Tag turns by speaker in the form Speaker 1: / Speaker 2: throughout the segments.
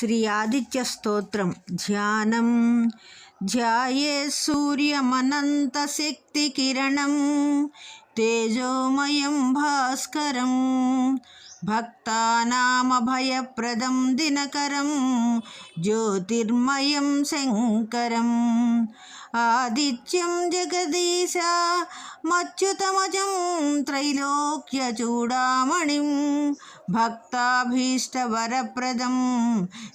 Speaker 1: శ్రీ ఆదిత్య స్తోత్రం. ధ్యానం. ధ్యాయే సూర్యమనంత శక్తి కిరణం. తేజోమయం భాస్కరం. भक्तानामभयप्रदं दिनकरं ज्योतिर्मयं शङ्करम्। आदित्यं जगदीशा मच्युतमजं त्रैलोक्यचूडामणिं भक्ताभीष्टवरप्रदं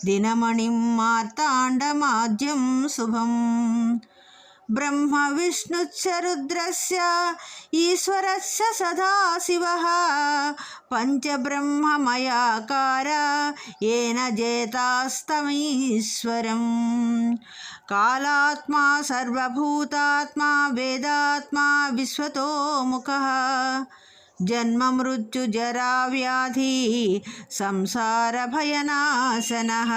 Speaker 1: दिनमणिं मार्ताण्डमाद्यं शुभम्। ब्रह्मविष्णुश्च रुद्रस्य ईश्वरस्य सदाशिवः पञ्चब्रह्ममयाकार येन जेतास्तमीश्वरम् कालात्मा सर्वभूतात्मा वेदात्मा विश्वतोमुखः जन्म मृत्यु जरा व्याधि संसार भयनाशनः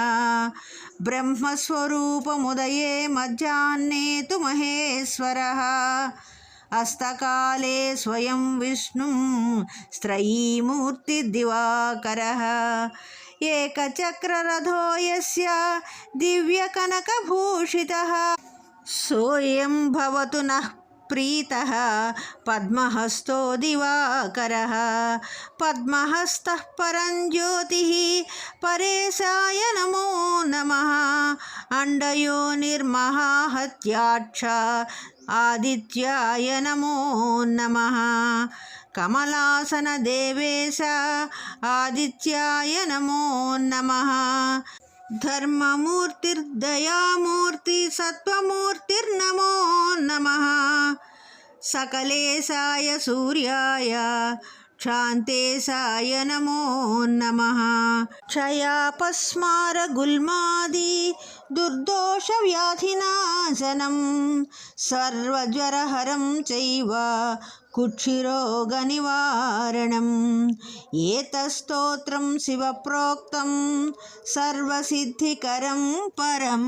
Speaker 1: ब्रह्मस्वरूपमुदये मध्याह्ने तु महेश्वरः। हस्तकाले स्वयं विष्णुं स्त्रयीमूर्तिदिवाकरः। एकचक्ररथो यस्य दिव्यकनकभूषितः। सोऽयं भवतु नः ప్రీతः పద్మహస్తో దివాకరः పద్మహస్తः పరం జ్యోతిः పరేశాయ నమో నమः అండయో నిర్మహాహత్యాక్ష ఆదిత్యాయ నమో నమ కమలాసన దేవేశ ఆదిత్యాయ నమో నమ ధర్మమూర్తిర్దయామూర్తి సత్వమూర్తిర్నమో నమ సకలేశాయ సూర్యాయ క్షాంతేశాయ నమో నమ క్షయాపస్మార గుల్మాది దుర్దోషవ్యాధినాశనం సర్వజ్వరహరం చైవ కుక్షిరోగనివారణం ఏతస్తోత్రం శివప్రోక్తం సర్వసిద్ధికరం పరం.